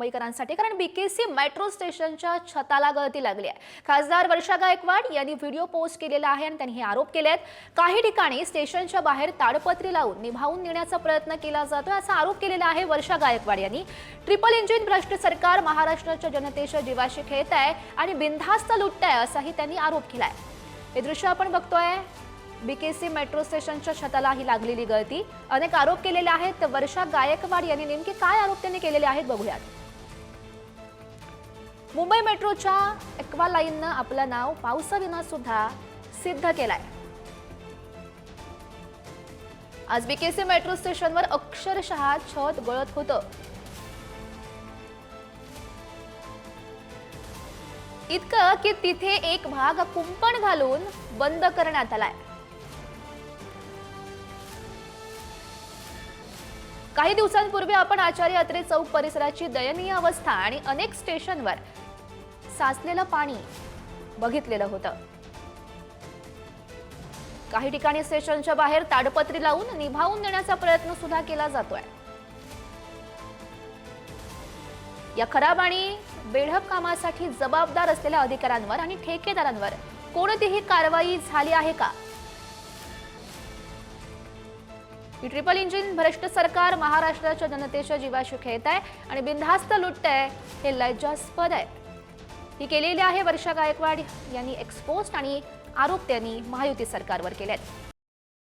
मुंबईकरांसाठी कारण BKC metro स्टेशनच्या छताला गळती लागली आहे. खासदार वर्षा गायकवाड यांनी व्हिडिओ पोस्ट केलेला आहे आणि त्यांनी हे आरोप केले आहेत काही ठिकाणी स्टेशनच्या बाहेर ताडपत्री लावून निभावून नेण्याचा प्रयत्न केला जातोय असा आरोप केलेला आहे वर्षा गायकवाड यांनी. ट्रिपल इंजिन भ्रष्ट सरकार महाराष्ट्राच्या जनतेच्या जीवाशी खेळत आहे आणि बिनधास्त लुटत आहे असाही त्यांनी आरोप केलाय. हे दृश्य आपण बघतोय. बीकेसी मेट्रो स्टेशनच्या छताला ही लागलेली गळती. अनेक आरोप केलेले आहेत. तर वर्षा गायकवाड यांनी नेमके काय आरोप त्यांनी केलेले आहेत बघूयात. मुंबई मेट्रोच्या एक्वा लाईननं आपलं नाव पावसाविना सुद्धा सिद्ध केलंय. आज बीकेसी मेट्रो स्टेशनवर अक्षरशः छत गळत होतं. इतकं की तिथे एक भाग कुंपण घालून बंद करण्यात आलाय. काही दिवसांपूर्वी आपण आचार्य अत्रे चौक परिसराची दयनीय अवस्था आणि अनेक स्टेशनवर साचलेलं पाणी बघितलेलं होतं. काही ठिकाणी स्टेशनच्या बाहेर ताडपत्री लावून निभावून देण्याचा प्रयत्न सुद्धा केला जातोय. या खराब आणि बेढप कामासाठी जबाबदार असलेल्या अधिकाऱ्यांवर आणि ठेकेदारांवर कोणतीही कारवाई झाली आहे का? ट्रिपल इंजिन भ्रष्ट सरकार महाराष्ट्राच्या जनतेच्या जीवाशी खेळत आहे आणि बिनधास्त लुटत आहे हे लज्जास्पद आहे. ही केलेली आहे वर्षा गायकवाड यांनी एक्सपोस्ट आणि आरोप त्यांनी महायुती सरकारवर केले आहेत